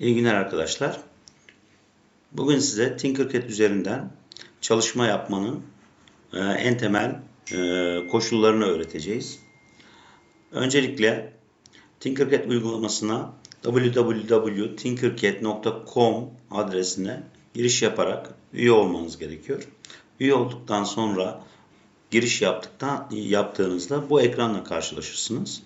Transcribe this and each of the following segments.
İyi günler arkadaşlar. Bugün size Tinkercad üzerinden çalışma yapmanın e, en temel e, koşullarını öğreteceğiz. Öncelikle Tinkercad uygulamasına www.tinkercad.com adresine giriş yaparak üye olmanız gerekiyor. Üye olduktan sonra giriş yaptıktan yaptığınızda bu ekranla karşılaşırsınız.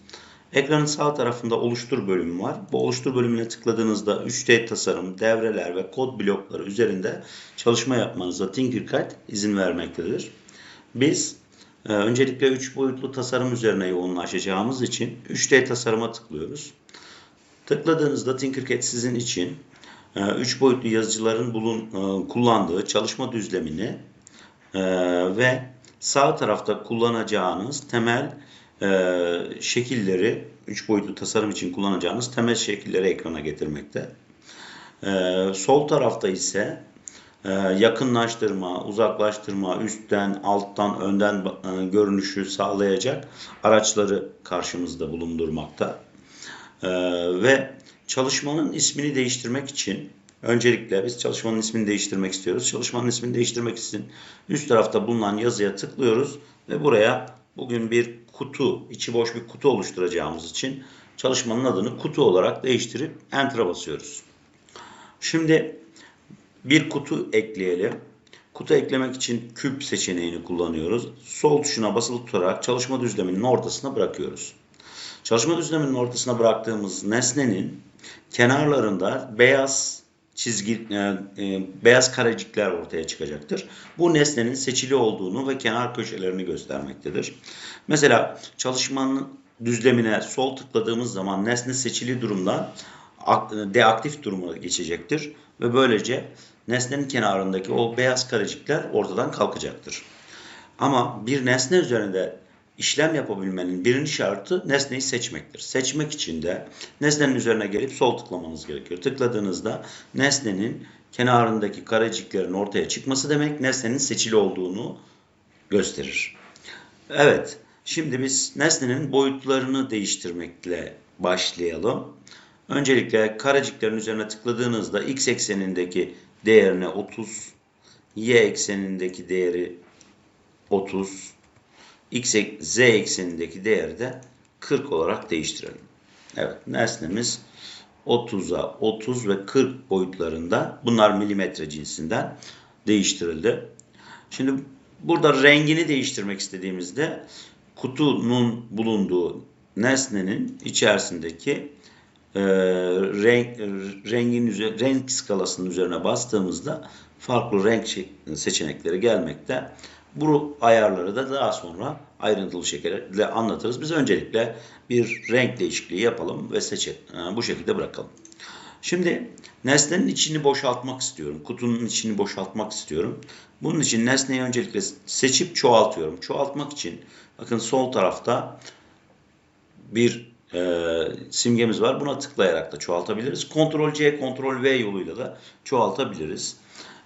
Ekranın sağ tarafında oluştur bölümü var. Bu oluştur bölümüne tıkladığınızda 3D tasarım, devreler ve kod blokları üzerinde çalışma yapmanıza Tinkercad izin vermektedir. Biz e, öncelikle 3 boyutlu tasarım üzerine yoğunlaşacağımız için 3D tasarıma tıklıyoruz. Tıkladığınızda Tinkercad sizin için 3 boyutlu yazıcıların bulun, e, kullandığı çalışma düzlemini e, ve sağ tarafta kullanacağınız temel e, şekilleri, 3 boyutlu tasarım için kullanacağınız temel şekilleri ekrana getirmekte. E, sol tarafta ise e, yakınlaştırma, uzaklaştırma, üstten, alttan, önden e, görünüşü sağlayacak araçları karşımızda bulundurmakta. E, ve çalışmanın ismini değiştirmek için öncelikle biz çalışmanın ismini değiştirmek istiyoruz. Çalışmanın ismini değiştirmek için üst tarafta bulunan yazıya tıklıyoruz ve buraya bugün bir kutu, içi boş bir kutu oluşturacağımız için çalışmanın adını kutu olarak değiştirip Enter'a basıyoruz. Şimdi bir kutu ekleyelim. Kutu eklemek için küp seçeneğini kullanıyoruz. Sol tuşuna basılı tutarak çalışma düzleminin ortasına bırakıyoruz. Çalışma düzleminin ortasına bıraktığımız nesnenin kenarlarında beyaz çizgi e, e, beyaz karecikler ortaya çıkacaktır. Bu nesnenin seçili olduğunu ve kenar köşelerini göstermektedir. Mesela çalışmanın düzlemine sol tıkladığımız zaman nesne seçili durumdan deaktif duruma geçecektir ve böylece nesnenin kenarındaki o beyaz karecikler ortadan kalkacaktır. Ama bir nesne üzerinde işlem yapabilmenin birinci şartı nesneyi seçmektir. Seçmek için de nesnenin üzerine gelip sol tıklamanız gerekiyor. Tıkladığınızda nesnenin kenarındaki kareciklerin ortaya çıkması demek nesnenin seçili olduğunu gösterir. Evet, şimdi biz nesnenin boyutlarını değiştirmekle başlayalım. Öncelikle kareciklerin üzerine tıkladığınızda x eksenindeki değerine 30, y eksenindeki değeri 30, x, z eksenindeki değeri de 40 olarak değiştirelim. Evet nesnemiz 30'a 30 ve 40 boyutlarında bunlar milimetre cinsinden değiştirildi. Şimdi burada rengini değiştirmek istediğimizde kutunun bulunduğu nesnenin içerisindeki e, renk rengin üzerine, renk skalasının üzerine bastığımızda farklı renk seçenekleri gelmekte. Bu ayarları da daha sonra ayrıntılı şekilde anlatırız. Biz öncelikle bir renk değişikliği yapalım ve seçelim. Bu şekilde bırakalım. Şimdi nesnenin içini boşaltmak istiyorum. Kutunun içini boşaltmak istiyorum. Bunun için nesneyi öncelikle seçip çoğaltıyorum. Çoğaltmak için bakın sol tarafta bir e, simgemiz var. Buna tıklayarak da çoğaltabiliriz. Ctrl C, Ctrl V yoluyla da çoğaltabiliriz.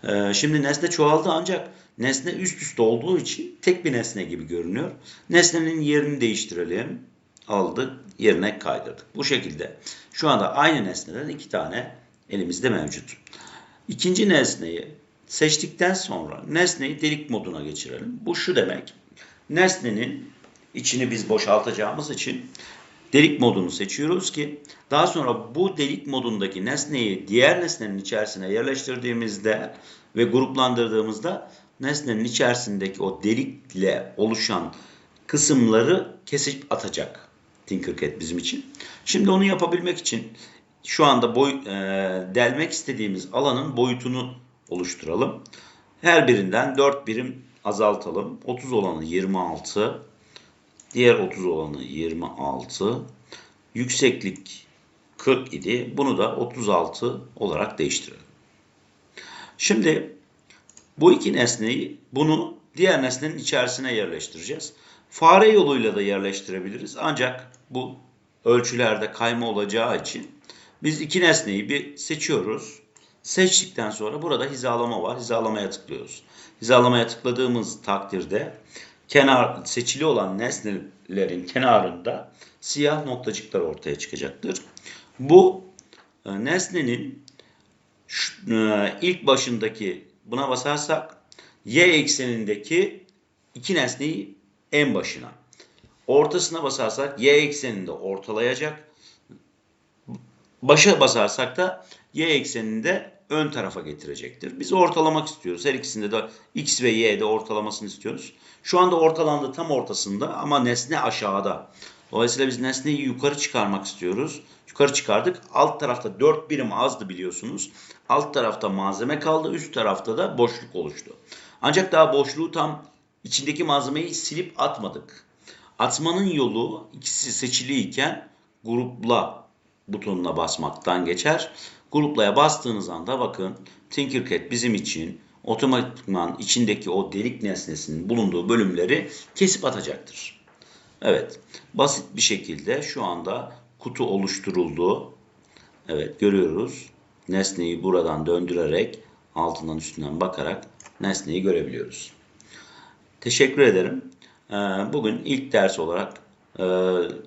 E, şimdi nesne çoğaldı ancak Nesne üst üste olduğu için tek bir nesne gibi görünüyor. Nesnenin yerini değiştirelim. Aldık, yerine kaydırdık. Bu şekilde şu anda aynı nesneden iki tane elimizde mevcut. İkinci nesneyi seçtikten sonra nesneyi delik moduna geçirelim. Bu şu demek. Nesnenin içini biz boşaltacağımız için delik modunu seçiyoruz ki daha sonra bu delik modundaki nesneyi diğer nesnenin içerisine yerleştirdiğimizde ve gruplandırdığımızda nesnenin içerisindeki o delikle oluşan kısımları kesip atacak Tinkercad bizim için. Şimdi onu yapabilmek için şu anda boy, e, delmek istediğimiz alanın boyutunu oluşturalım. Her birinden 4 birim azaltalım. 30 olanı 26, diğer 30 olanı 26, yükseklik 40 idi. Bunu da 36 olarak değiştirelim. Şimdi bu iki nesneyi bunu diğer nesnenin içerisine yerleştireceğiz. Fare yoluyla da yerleştirebiliriz. Ancak bu ölçülerde kayma olacağı için biz iki nesneyi bir seçiyoruz. Seçtikten sonra burada hizalama var. Hizalamaya tıklıyoruz. Hizalamaya tıkladığımız takdirde kenar seçili olan nesnelerin kenarında siyah noktacıklar ortaya çıkacaktır. Bu e, nesnenin e, ilk başındaki buna basarsak y eksenindeki iki nesneyi en başına. Ortasına basarsak y ekseninde ortalayacak. Başa basarsak da y ekseninde ön tarafa getirecektir. Biz ortalamak istiyoruz. Her ikisinde de x ve y'de ortalamasını istiyoruz. Şu anda ortalandı tam ortasında ama nesne aşağıda. Dolayısıyla biz nesneyi yukarı çıkarmak istiyoruz. Yukarı çıkardık. Alt tarafta 4 birim azdı biliyorsunuz. Alt tarafta malzeme kaldı. Üst tarafta da boşluk oluştu. Ancak daha boşluğu tam içindeki malzemeyi silip atmadık. Atmanın yolu ikisi seçiliyken grupla butonuna basmaktan geçer. Gruplaya bastığınız anda bakın Tinkercad bizim için otomatikman içindeki o delik nesnesinin bulunduğu bölümleri kesip atacaktır. Evet, basit bir şekilde şu anda kutu oluşturuldu. Evet, görüyoruz. Nesneyi buradan döndürerek altından üstünden bakarak nesneyi görebiliyoruz. Teşekkür ederim. Ee, Bugün ilk ders olarak e,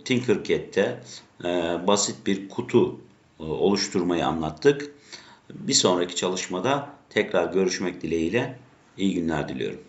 Tinkercad'de e, basit bir kutu oluşturmayı anlattık. Bir sonraki çalışmada tekrar görüşmek dileğiyle iyi günler diliyorum.